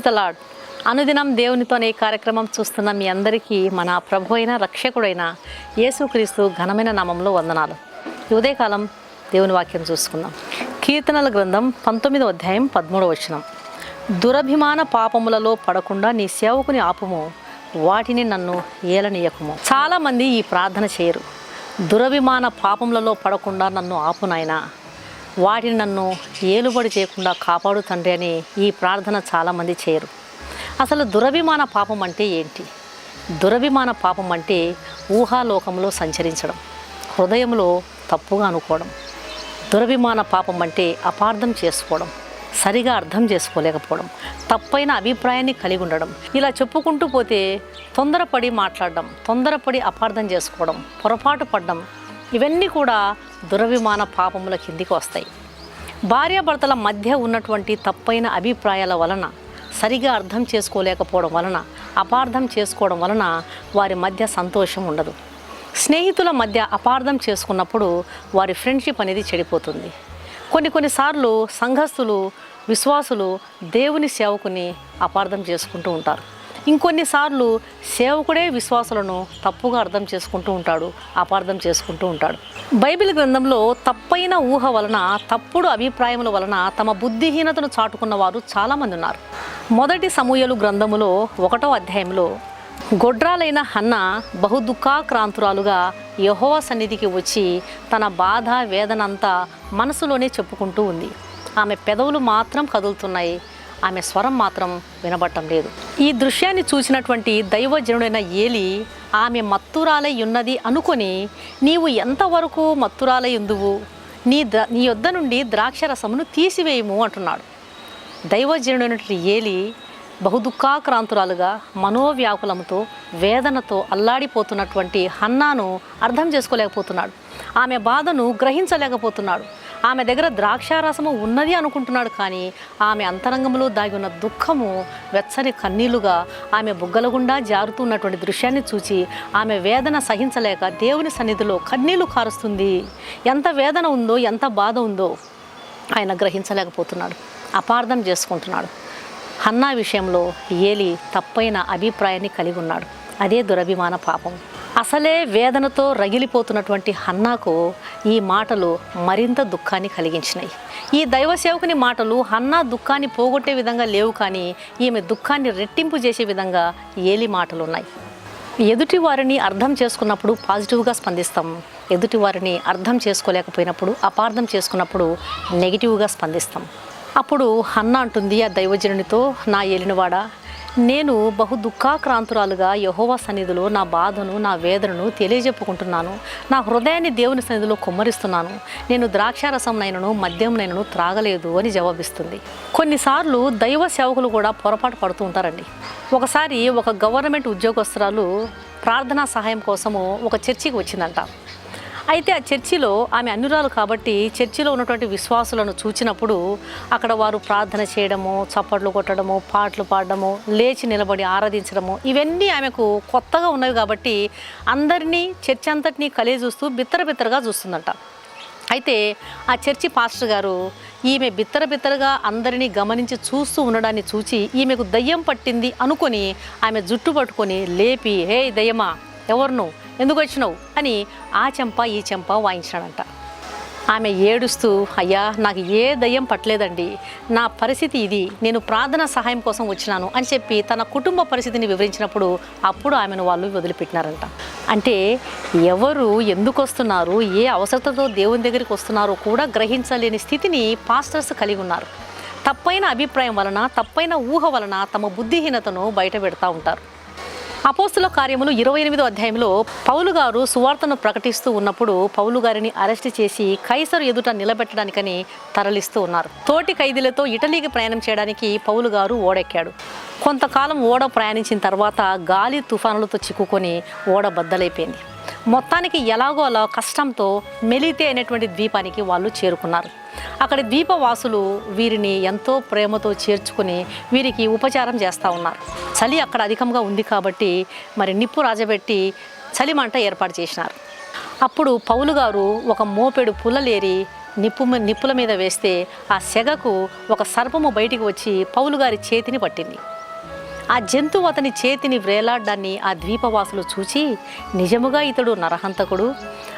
Praise the lord అనుదినం దేవునితో అనే కార్యక్రమం చూస్తున్న మీ అందరికీ మన ప్రభు అయిన రక్షకుడైన యేసుక్రీస్తు ఘనమైన నామంలో వందనాలు. ఉదయకాలం దేవుని వాక్యం చూసుకుందాం. కీర్తనల గ్రంథం పంతొమ్మిదో అధ్యాయం పదమూడవ వచనం. దురభిమాన పాపములలో పడకుండా నీ సేవకుని ఆపము వాటిని నన్ను ఏలనీయకుము. చాలామంది ఈ ప్రార్థన చేయరు. దురభిమాన పాపములలో పడకుండా నన్ను ఆపునాయనా వాటిని నన్ను ఏలుబడి చేయకుండా కాపాడు తండ్రి అని ఈ ప్రార్థన చాలామంది చేయరు. అసలు దురభిమాన పాపం అంటే ఏంటి? దురభిమాన పాపం అంటే ఊహాలోకంలో సంచరించడం హృదయంలో తప్పుగా అనుకోవడం దురభిమాన పాపం అంటే అపార్థం చేసుకోవడం సరిగా అర్థం చేసుకోలేకపోవడం తప్పైన అభిప్రాయాన్ని కలిగి ఉండడం ఇలా చెప్పుకుంటూ పోతే తొందరపడి మాట్లాడడం తొందరపడి అపార్థం చేసుకోవడం పొరపాటు పడడం ఇవన్నీ కూడా దురభిమాన పాపముల కిందికి వస్తాయి. భార్యాభర్తల మధ్య ఉన్నటువంటి తప్పైన అభిప్రాయాల వలన సరిగా అర్థం చేసుకోలేకపోవడం వలన అపార్థం చేసుకోవడం వలన వారి మధ్య సంతోషం ఉండదు. స్నేహితుల మధ్య అపార్థం చేసుకున్నప్పుడు వారి ఫ్రెండ్షిప్ అనేది చెడిపోతుంది. కొన్ని కొన్నిసార్లు సంఘస్థులు విశ్వాసులు దేవుని సేవకుని అపార్థం చేసుకుంటూ ఉంటారు. ఇంకొన్నిసార్లు సేవకుడే విశ్వాసులను తప్పుగా అర్థం చేసుకుంటూ ఉంటాడు అపార్థం చేసుకుంటూ ఉంటాడు. బైబిల్ గ్రంథంలో తప్పైన ఊహ వలన తప్పుడు అభిప్రాయముల వలన తమ బుద్ధిహీనతను చాటుకున్న వారు చాలామంది ఉన్నారు. మొదటి సమూహలు గ్రంథములో ఒకటో అధ్యాయంలో గొడ్రాలైన హన్న బహు దుఃఖాక్రాంతురాలుగా యహోవ సన్నిధికి వచ్చి తన బాధ వేదనంతా మనసులోనే చెప్పుకుంటూ ఉంది. ఆమె పెదవులు మాత్రం కదులుతున్నాయి. ఆమె స్వరం మాత్రం వినబడటం లేదు. ఈ దృశ్యాన్ని చూసినటువంటి దైవజనుడైన ఏలి ఆమె మత్తురాలై ఉన్నది అనుకొని నీవు ఎంతవరకు మత్తురాలై ఉందువు? నీ ద నీ యొద్ద నుండి ద్రాక్షరసమును తీసివేయము అంటున్నాడు. దైవజనుడైనటువంటి ఏలి బహుదుఃఖాక్రాంతురాలుగా మనోవ్యాకులంతో వేదనతో అల్లాడిపోతున్నటువంటి హన్నాను అర్థం చేసుకోలేకపోతున్నాడు. ఆమె బాధను గ్రహించలేకపోతున్నాడు. ఆమె దగ్గర ద్రాక్షారసము ఉన్నది అనుకుంటున్నాడు కానీ ఆమె అంతరంగంలో దాగి ఉన్న దుఃఖము వెచ్చని కన్నీళ్ళుగా ఆమె బుగ్గల గుండా జారుతున్నటువంటి దృశ్యాన్ని చూచి ఆమె వేదన సహించలేక దేవుని సన్నిధిలో కన్నీళ్ళు కారుస్తుంది. ఎంత వేదన ఉందో ఎంత బాధ ఉందో ఆయన గ్రహించలేకపోతున్నాడు. అపార్థం చేసుకుంటున్నాడు. హన్నా విషయంలో ఏలి తప్పైన అభిప్రాయాన్ని కలిగి ఉన్నాడు. అదే దురభిమాన పాపం. అసలే వేదనతో రగిలిపోతున్నటువంటి హన్నాకు ఈ మాటలు మరింత దుఃఖాన్ని కలిగించినాయి. ఈ దైవ సేవకుని మాటలు హన్నా దుఃఖాన్ని పోగొట్టే విధంగా లేవు కానీ ఈమె దుఃఖాన్ని రెట్టింపు చేసే విధంగా ఏలి మాటలు ఉన్నాయి ఎదుటి వారిని అర్థం చేసుకున్నప్పుడు పాజిటివ్గా స్పందిస్తాం. ఎదుటి వారిని అర్థం చేసుకోలేకపోయినప్పుడు అపార్థం చేసుకున్నప్పుడు నెగిటివ్గా స్పందిస్తాం. అప్పుడు హన్న అంటుంది ఆ దైవజనునితో నా ఏలినవాడా? నేను బహు దుఃఖాక్రాంతురాలుగా యహోవా సన్నిధిలో నా బాధను నా వేదనను తెలియజెప్పుకుంటున్నాను. నా హృదయాన్ని దేవుని సన్నిధిలో కుమ్మరిస్తున్నాను. నేను ద్రాక్షారసంనైనను మద్యంనైనను త్రాగలేదు అని జవాబిస్తుంది. కొన్నిసార్లు దైవ సేవకులు కూడా పొరపాటు పడుతూ ఉంటారండి. ఒకసారి ఒక గవర్నమెంట్ ఉద్యోగస్తురాలు ప్రార్థనా సహాయం కోసము ఒక చర్చికి వచ్చిందంట. అయితే ఆ చర్చిలో ఆమె అన్యురాలు కాబట్టి చర్చిలో ఉన్నటువంటి విశ్వాసులను చూచినప్పుడు అక్కడ వారు ప్రార్థన చేయడము చప్పట్లు కొట్టడము పాటలు పాడడము లేచి నిలబడి ఆరాధించడము ఇవన్నీ ఆమెకు కొత్తగా ఉన్నవి కాబట్టి అందరినీ చర్చి అంతటినీ కలిగి చూస్తూ బిత్తర బిత్తరగా చూస్తుందంట. అయితే ఆ చర్చి పాస్టర్ గారు ఈమె బిత్తర బిత్తరగా అందరినీ గమనించి చూస్తూ ఉండడాన్ని చూచి ఈమెకు దయ్యం పట్టింది అనుకొని ఆమె జుట్టు పట్టుకొని లేపి హే దయ్యమా ఎవరు నువ్వు? ఎందుకు వచ్చినావు? అని ఆ చెంప ఈ చెంప వాయించాడంట ఆమె ఏడుస్తూ అయ్యా నాకు ఏ దయ్యం పట్టలేదండి. నా పరిస్థితి ఇది. నేను ప్రార్థన సహాయం కోసం వచ్చినాను అని చెప్పి తన కుటుంబ పరిస్థితిని వివరించినప్పుడు అప్పుడు ఆమెను వాళ్ళు వదిలిపెట్టినారంట. అంటే ఎవరు ఎందుకు వస్తున్నారు ఏ అవసరతతో దేవుని దగ్గరికి వస్తున్నారో కూడా గ్రహించలేని స్థితిని పాస్టర్స్ కలిగి ఉన్నారు. తప్పైన అభిప్రాయం వలన తప్పైన ఊహ వలన తమ బుద్ధిహీనతను బయట పెడతా ఉంటారు. అపోస్తుల కార్యములు ఇరవై ఎనిమిదో అధ్యాయంలో పౌలు గారు సువార్తను ప్రకటిస్తూ ఉన్నప్పుడు పౌలు గారిని అరెస్ట్ చేసి కైసరు ఎదుట నిలబెట్టడానికని తరలిస్తూ ఉన్నారు. తోటి ఖైదీలతో ఇటలీకి ప్రయాణం చేయడానికి పౌలు గారు ఓడెక్కాడు. కొంతకాలం ఓడ ప్రయాణించిన తర్వాత గాలి తుఫానులతో చిక్కుకొని ఓడ బద్దలైపోయింది. మొత్తానికి ఎలాగో అలా కష్టంతో మెలితే అనేటువంటి ద్వీపానికి వాళ్ళు చేరుకున్నారు. అక్కడి ద్వీపవాసులు వీరిని ఎంతో ప్రేమతో చేర్చుకుని వీరికి ఉపచారం చేస్తూ ఉన్నారు. చలి అక్కడ అధికంగా ఉంది కాబట్టి మరి నిప్పు రాజబెట్టి చలిమంట ఏర్పాటు చేసినారు. అప్పుడు పౌలు గారు ఒక మోపెడు పుల్లలేరి నిప్పు నిప్పుల మీద వేస్తే ఆ సెగకు ఒక సర్పము బయటికి వచ్చి పౌలు గారి చేతిని పట్టింది. ఆ జంతువు అతని చేతిని వ్రేలాడ్డాన్ని ఆ ద్వీపవాసులు చూచి నిజముగా ఇతడు నరహంతకుడు.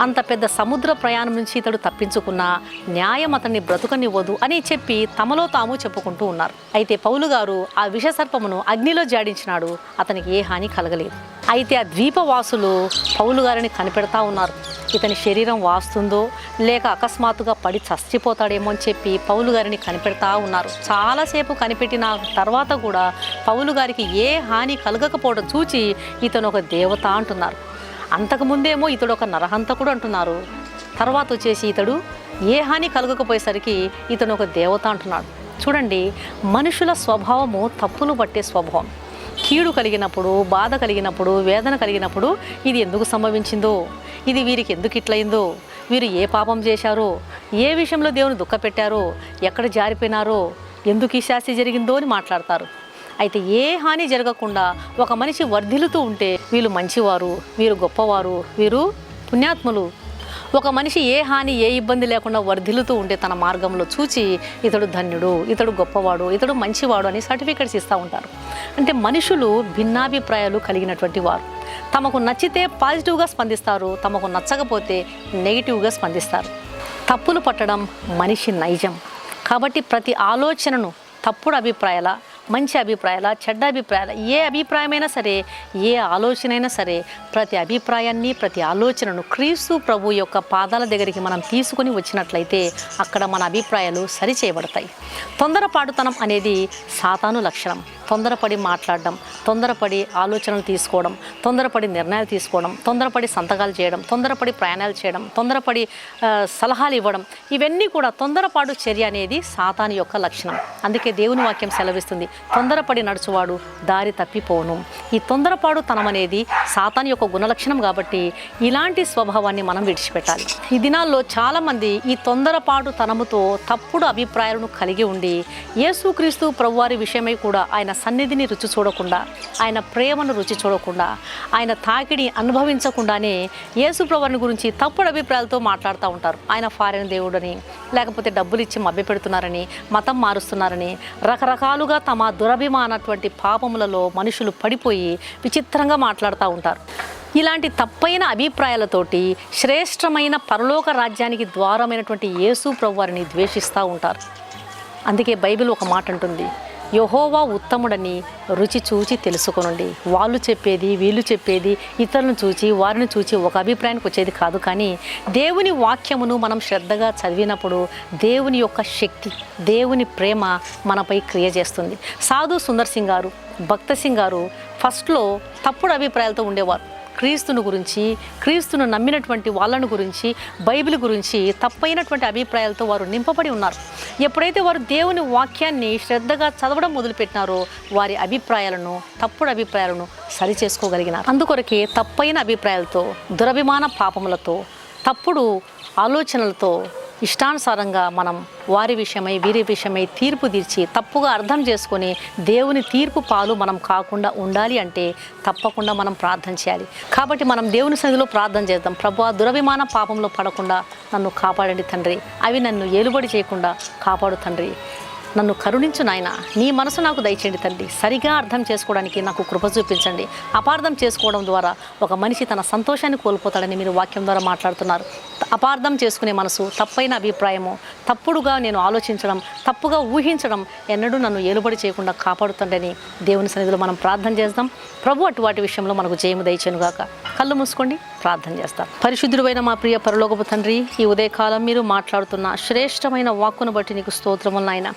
అంత పెద్ద సముద్ర ప్రయాణం నుంచి ఇతడు తప్పించుకున్న న్యాయం అతన్ని బ్రతుకనివ్వదు అని చెప్పి తమలో తాము చెప్పుకుంటూ ఉన్నారు. అయితే పౌలు గారు ఆ విషసర్పమును అగ్నిలో జాడించినాడు అతనికి ఏ హాని కలగలేదు. అయితే ఆ ద్వీపవాసులు పౌలు గారిని కనిపెడతా ఉన్నారు. ఇతని శరీరం వాస్తుందో లేక అకస్మాత్తుగా పడి చచ్చిపోతాడేమో అని చెప్పి పౌలు గారిని కనిపెడతా ఉన్నారు. చాలాసేపు కనిపెట్టిన తర్వాత కూడా పౌలు గారికి ఏ హాని కలగకపోవడం చూచి ఇతను ఒక దేవత అంటున్నారు. అంతకుముందేమో ఇతడు ఒక నరహంతకుడు అంటున్నారు. తర్వాత వచ్చేసి ఇతడు ఏ హాని కలగకపోయేసరికి ఇతను ఒక దేవత అంటున్నాడు. చూడండి మనుషుల స్వభావము తప్పులు పట్టే స్వభావం. కీడు కలిగినప్పుడు బాధ కలిగినప్పుడు వేదన కలిగినప్పుడు ఇది ఎందుకు సంభవించిందో ఇది వీరికి ఎందుకు ఇట్లయిందో వీరు ఏ పాపం చేశారో ఏ విషయంలో దేవుని దుఃఖపెట్టారో ఎక్కడ జారిపోయినారో ఎందుకు ఈ శాస్తి జరిగిందో అని మాట్లాడతారు. అయితే ఏ హాని జరగకుండా ఒక మనిషి వర్ధిల్లుతూ ఉంటే వీళ్ళు మంచివారు వీరు గొప్పవారు వీరు పుణ్యాత్ములు. ఒక మనిషి ఏ హాని ఏ ఇబ్బంది లేకుండా వర్ధిల్లుతూ ఉంటే తన మార్గంలో చూచి ఇతడు ధన్యుడు ఇతడు గొప్పవాడు ఇతడు మంచివాడు అని సర్టిఫికెట్స్ ఇస్తూ ఉంటారు. అంటే మనుషులు భిన్నాభిప్రాయాలు కలిగినటువంటి వారు. తమకు నచ్చితే పాజిటివ్గా స్పందిస్తారు తమకు నచ్చకపోతే నెగిటివ్గా స్పందిస్తారు. తప్పులు పట్టడం మనిషి నైజం. కాబట్టి ప్రతి ఆలోచనను తప్పుడు అభిప్రాయాల మంచి అభిప్రాయాల చెడ్డ అభిప్రాయాల? ఏ అభిప్రాయమైనా సరే ఏ ఆలోచన అయినా సరే ప్రతి అభిప్రాయాన్ని ప్రతి ఆలోచనను క్రీస్తు ప్రభు యొక్క పాదాల దగ్గరికి మనం తీసుకొని వచ్చినట్లయితే అక్కడ మన అభిప్రాయాలు సరిచేయబడతాయి. తొందరపాటుతనం అనేది సాతాను లక్షణం. తొందరపడి మాట్లాడడం తొందరపడి ఆలోచనలు తీసుకోవడం తొందరపడి నిర్ణయాలు తీసుకోవడం తొందరపడి సంతకాలు చేయడం తొందరపడి ప్రయాణాలు చేయడం తొందరపడి సలహాలు ఇవ్వడం ఇవన్నీ కూడా తొందరపాటు చర్య అనేది సాతాను యొక్క లక్షణం. అందుకే దేవుని వాక్యం సెలవిస్తుంది. తొందరపడి నడుచువాడు దారి తప్పిపోను. ఈ తొందరపాడు తనమనేది అనేది యొక్క గుణలక్షణం కాబట్టి ఇలాంటి స్వభావాన్ని మనం విడిచిపెట్టాలి. ఈ దినాల్లో చాలామంది ఈ తొందరపాటు తనముతో తప్పుడు అభిప్రాయాలను కలిగి ఉండి యేసుక్రీస్తు ప్రభువారి విషయమై కూడా ఆయన సన్నిధిని రుచి చూడకుండా ఆయన ప్రేమను రుచి చూడకుండా ఆయన తాకిడి అనుభవించకుండానే యేసు ప్రభుని గురించి తప్పుడు అభిప్రాయాలతో మాట్లాడుతూ ఉంటారు. ఆయన ఫారిన్ దేవుడని లేకపోతే డబ్బులు ఇచ్చి మభ్యపెడుతున్నారని మతం మారుస్తున్నారని రకరకాలుగా తమ దురభిమానటువంటి పాపములలో మనుషులు పడిపోయి విచిత్రంగా మాట్లాడుతూ ఉంటారు. ఇలాంటి తప్పైన అభిప్రాయాలతోటి శ్రేష్టమైన పరలోక రాజ్యానికి ద్వారమైనటువంటి యేసు ప్రభు వారిని ద్వేషిస్తూ ఉంటారు. అందుకే బైబిల్ ఒక మాట అంటుంది యహోవా ఉత్తముడని రుచి చూచి తెలుసుకునండి. వాళ్ళు చెప్పేది వీళ్ళు చెప్పేది ఇతరులను చూచి వారిని చూచి ఒక అభిప్రాయానికి వచ్చేది కాదు. కానీ దేవుని వాక్యమును మనం శ్రద్ధగా చదివినప్పుడు దేవుని యొక్క శక్తి దేవుని ప్రేమ మనపై క్రియ చేస్తుంది. సాధు సుందర్ సింగ్ గారు భక్త సింగ్ గారు ఫస్ట్లో తప్పుడు అభిప్రాయాలతో ఉండేవారు. క్రీస్తును గురించి క్రీస్తును నమ్మినటువంటి వాళ్ళను గురించి బైబిల్ గురించి తప్పైనటువంటి అభిప్రాయాలతో వారు నింపబడి ఉన్నారు. ఎప్పుడైతే వారు దేవుని వాక్యాన్ని శ్రద్ధగా చదవడం మొదలుపెట్టినారో వారి అభిప్రాయాలను తప్పుడు అభిప్రాయాలను సరి చేసుకోగలిగినారు. అందుకొరకే తప్పైన అభిప్రాయాలతో దురభిమాన పాపములతో తప్పుడు ఆలోచనలతో ఇష్టానుసారంగా మనం వారి విషయమై వీరి విషయమై తీర్పు తీర్చి తప్పుగా అర్థం చేసుకొని దేవుని తీర్పు పాలు మనం కాకుండా ఉండాలి అంటే తప్పకుండా మనం ప్రార్థన చేయాలి. కాబట్టి మనం దేవుని సన్నిధిలో ప్రార్థన చేద్దాం. ప్రభు దురభిమాన పాపంలో పడకుండా నన్ను కాపాడండి తండ్రి. అవి నన్ను ఏలుబడి చేయకుండా కాపాడు తండ్రి. నన్ను కరుణించు నాయన. నీ మనసు నాకు దయచేయండి తండ్రి సరిగా అర్థం చేసుకోవడానికి నాకు కృప చూపించండి. అపార్థం చేసుకోవడం ద్వారా ఒక మనిషి తన సంతోషాన్ని కోల్పోతాడని మీరు వాక్యం ద్వారా మాట్లాడుతున్నారు. అపార్థం చేసుకునే మనసు తప్పైన అభిప్రాయము తప్పుడుగా నేను ఆలోచించడం తప్పుగా ఊహించడం ఎన్నడూ నన్ను ఏలుబడి చేయకుండా కాపాడుతుండని దేవుని సన్నిధిలో మనం ప్రార్థన చేద్దాం ప్రభు అటువంటి విషయంలో మనకు జయము దయచేనుగాక కళ్ళు మూసుకోండి ప్రార్థన చేస్తాం. పరిశుద్ధుడైన మా ప్రియ పరలోకపు తండ్రి ఈ ఉదయకాలం మీరు మాట్లాడుతున్న శ్రేష్టమైన వాక్కును బట్టి నీకు స్తోత్రములు నాయన.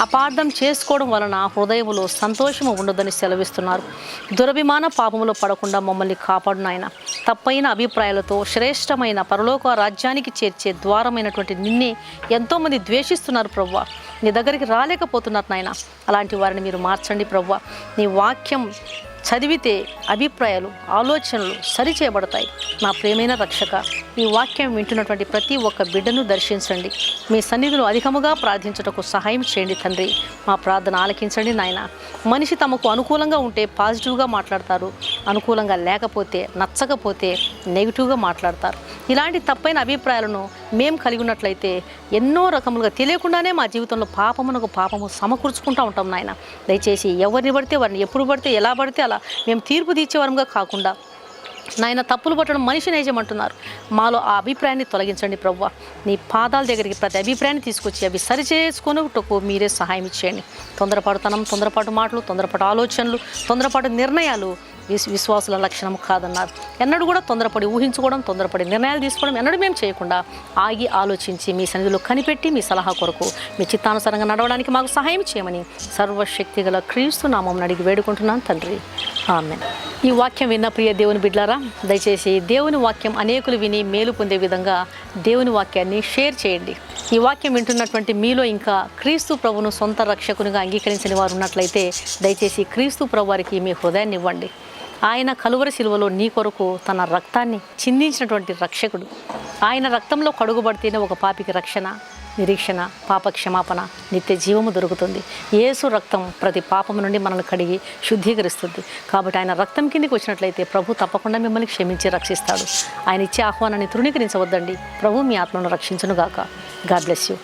అపార్థం చేసుకోవడం వలన హృదయములో సంతోషము ఉండదని సెలవిస్తున్నారు. దురభిమాన పాపములో పడకుండా మమ్మల్ని కాపాడునాయన తప్పైన అభిప్రాయాలతో శ్రేష్టమైన పరలోక రాజ్యానికి చేర్చే ద్వారమైనటువంటి నిన్నే ఎంతోమంది ద్వేషిస్తున్నారు ప్రవ్వ. నీ దగ్గరికి రాలేకపోతున్నారు నాయన. అలాంటి వారిని మీరు మార్చండి ప్రవ్వ. నీ వాక్యం చదివితే అభిప్రాయాలు ఆలోచనలు సరిచేయబడతాయి. నా ప్రేమైన రక్షక ఈ వాక్యం వింటున్నటువంటి ప్రతి ఒక్క బిడ్డను దర్శించండి. మీ సన్నిధిలో అధికముగా ప్రార్థించుటకు సహాయం చేయండి తండ్రి. మా ప్రార్థన ఆలకించండి నాయన. మనిషి తమకు అనుకూలంగా ఉంటే పాజిటివ్గా మాట్లాడతారు. అనుకూలంగా లేకపోతే నచ్చకపోతే నెగిటివ్గా మాట్లాడతారు. ఇలాంటి తప్పైన అభిప్రాయాలను మేము కలిగి ఉన్నట్లయితే ఎన్నో రకములుగా తెలియకుండానే మా జీవితంలో పాపమునకు పాపము సమకూర్చుకుంటూ ఉంటాం నాయన. దయచేసి ఎవరిని పడితే వారిని ఎప్పుడు పడితే ఎలా పడితే అలా మేము తీర్పు తీర్చేవారంగా కాకుండా నాయన తప్పులు పట్టడం మనిషిని చేయమంటున్నారు మాలో ఆ అభిప్రాయాన్ని తొలగించండి ప్రవ్వ. నీ పాదాల దగ్గరికి ప్రతి అభిప్రాయాన్ని తీసుకొచ్చి అవి సరిచేసుకొనుటకు మీరే సహాయం ఇచ్చేయండి. తొందరపాటుతనం తొందరపాటు మాటలు తొందరపాటు ఆలోచనలు తొందరపాటు నిర్ణయాలు విశ్వాసుల లక్షణం కాదన్నారు. ఎన్నడూ కూడా తొందరపడి ఊహించుకోవడం తొందరపడి నిర్ణయాలు తీసుకోవడం ఎన్నడూ మేము చేయకుండా ఆగి ఆలోచించి మీ సన్నిధిలో కనిపెట్టి మీ సలహా కొరకు మీ చిత్తానుసారంగా నడవడానికి మాకు సహాయం చేయమని సర్వశక్తి గల క్రీస్తు నామం అడిగి వేడుకుంటున్నాను తండ్రి. ఆమె ఈ వాక్యం విన్న ప్రియ దేవుని బిడ్లారా దయచేసి దేవుని వాక్యం అనేకులు విని మేలు పొందే విధంగా దేవుని వాక్యాన్ని షేర్ చేయండి. ఈ వాక్యం వింటున్నటువంటి మీలో ఇంకా క్రీస్తు ప్రభును సొంత రక్షకునిగా అంగీకరించిన వారు ఉన్నట్లయితే దయచేసి క్రీస్తు ప్రభు వారికి మీ హృదయాన్ని ఇవ్వండి. ఆయన కలువరి శిలువలో నీ కొరకు తన రక్తాన్ని చిందించినటువంటి రక్షకుడు. ఆయన రక్తంలో కడుగుబడితేనే ఒక పాపికి రక్షణ నిరీక్షణ పాప క్షమాపణ నిత్య జీవము దొరుకుతుంది. ఏసు రక్తం ప్రతి పాపము నుండి మనల్ని కడిగి శుద్ధీకరిస్తుంది. కాబట్టి ఆయన రక్తం కిందికి వచ్చినట్లయితే ప్రభు తప్పకుండా మిమ్మల్ని క్షమించి రక్షిస్తాడు. ఆయన ఇచ్చే ఆహ్వానాన్ని తృణీకరించవద్దండి. ప్రభు మీ ఆత్మను రక్షించునుగాక. God bless you.